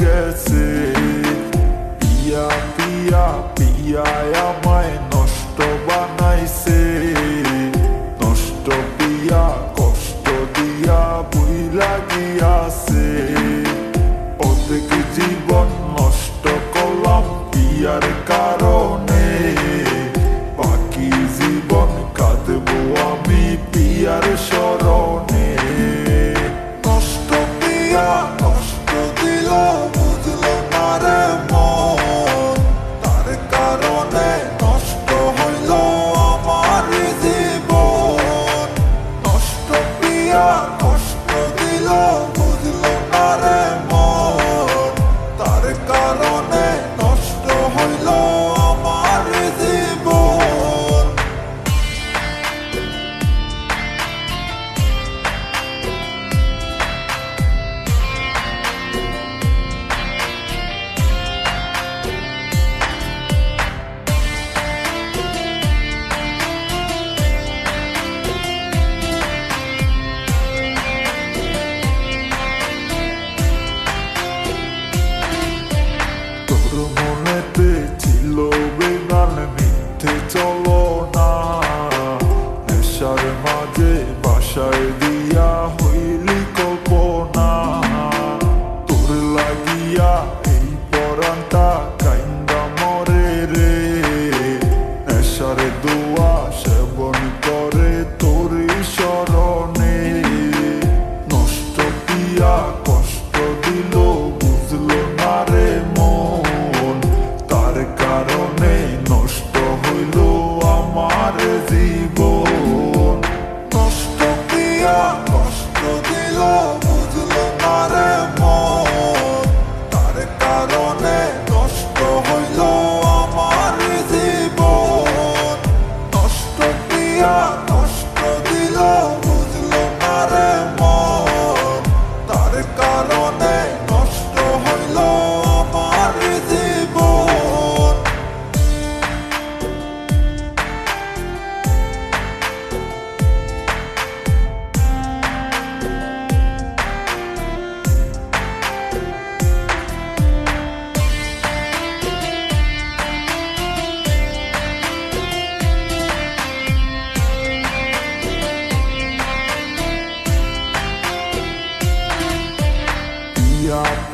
গেছে। পিয়া পিয়া পিয়ায় আমায় নষ্ট বানাইছে। নষ্ট পিয়া, কষ্ট দিয়া বই লাগিয়াছে অর্ধেক জীবন নষ্ট করলাম পিয়ার কারণ।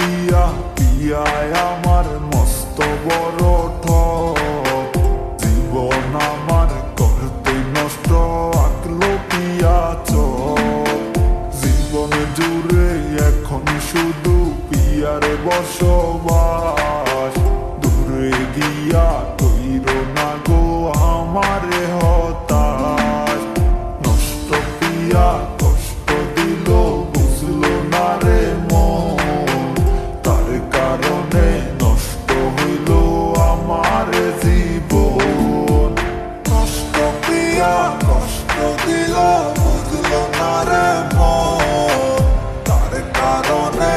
পিয়া, পিয়ায় আমার মস্ত বড় ঠক জীবন আমার করতে নষ্ট আঁকলো পিয়া চ জীবন জুড়ে এখন শুধু পিয়ারে বসবা জীবন। কষ্ট প্রিয়া কষ্ট দিল বুঝলো না রে মন। তার কারণে